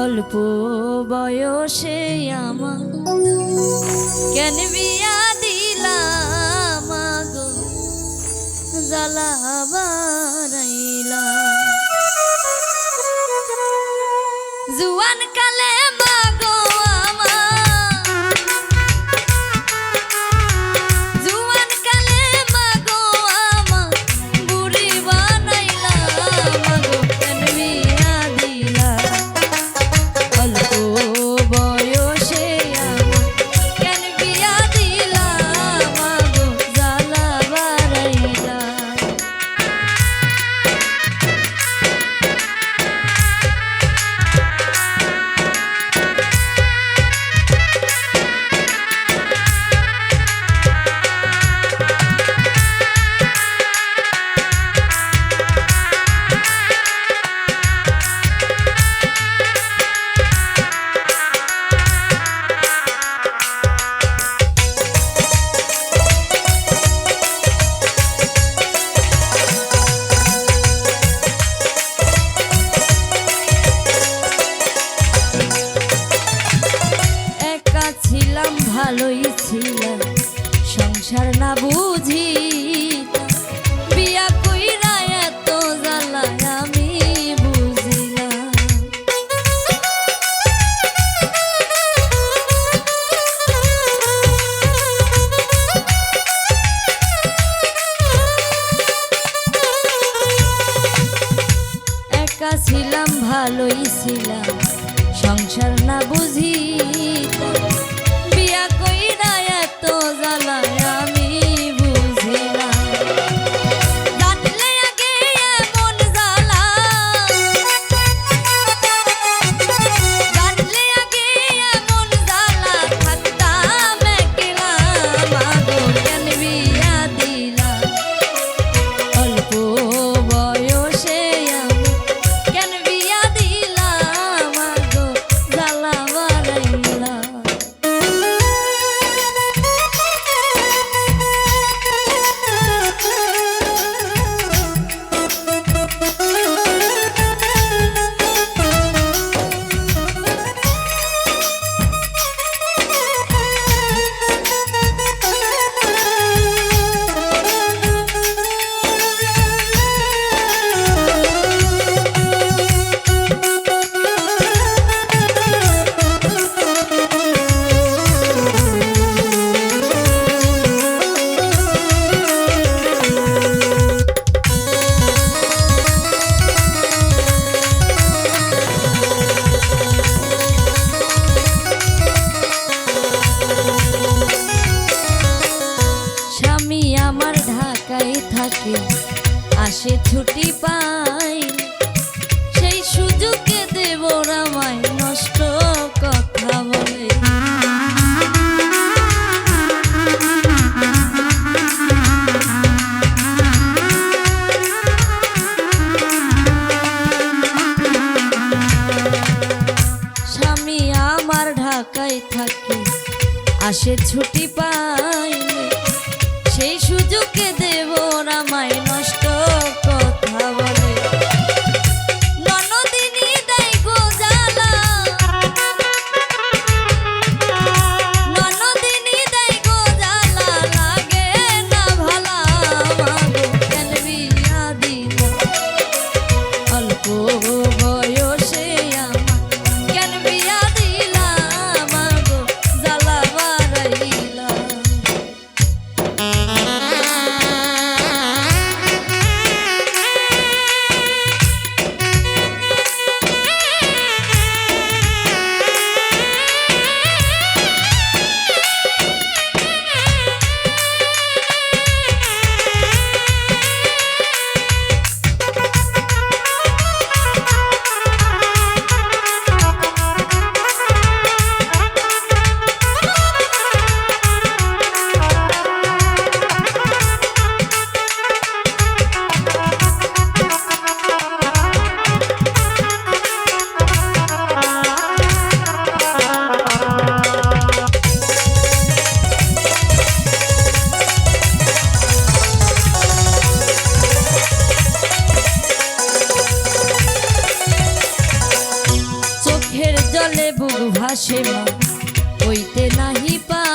অল্প বয়সে আমার। কেন বিয়া দিলাম গো জ্বালা জুয়ান কালে ছিলাম ভালোই ছিলাম। সংসার না বুঝি একাই থাকে, আসে ছুটি পাই। সেই সুযোগে দেব রামায় নষ্ট কথা বলে। স্বামী আমার ঢাকায় থাকে, আসে ছুটি পায় ভাসে মা হইতে নাহি পা